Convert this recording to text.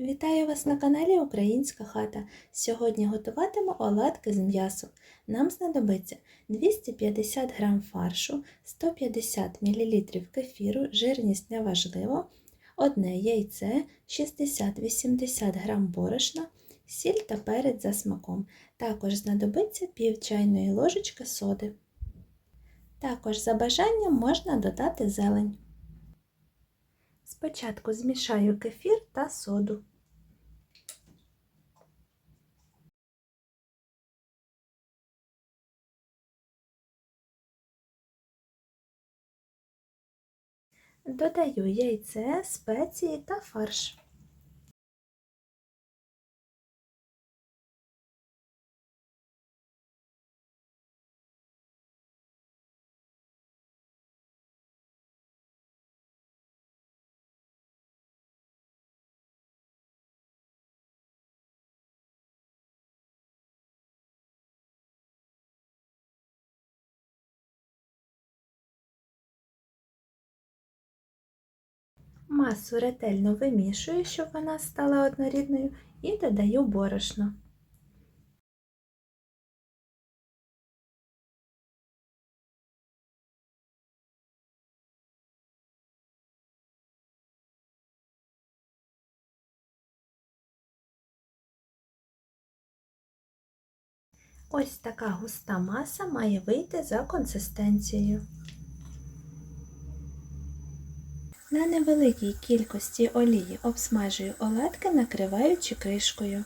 Вітаю вас на каналі Українська хата. Сьогодні готуватиму оладки з м'ясом. Нам знадобиться 250 г фаршу, 150 мл кефіру, жирність не важливо, одне яйце, 60-80 г борошна, сіль та перець за смаком. Також знадобиться пів чайної ложечки соди. Також за бажанням можна додати зелень. Спочатку змішаю кефір та соду. Додаю яйце, спеції та фарш. Масу ретельно вимішую, щоб вона стала однорідною, і додаю борошно. Ось така густа маса має вийти за консистенцією. На невеликій кількості олії обсмажую оладки, накриваючи кришкою.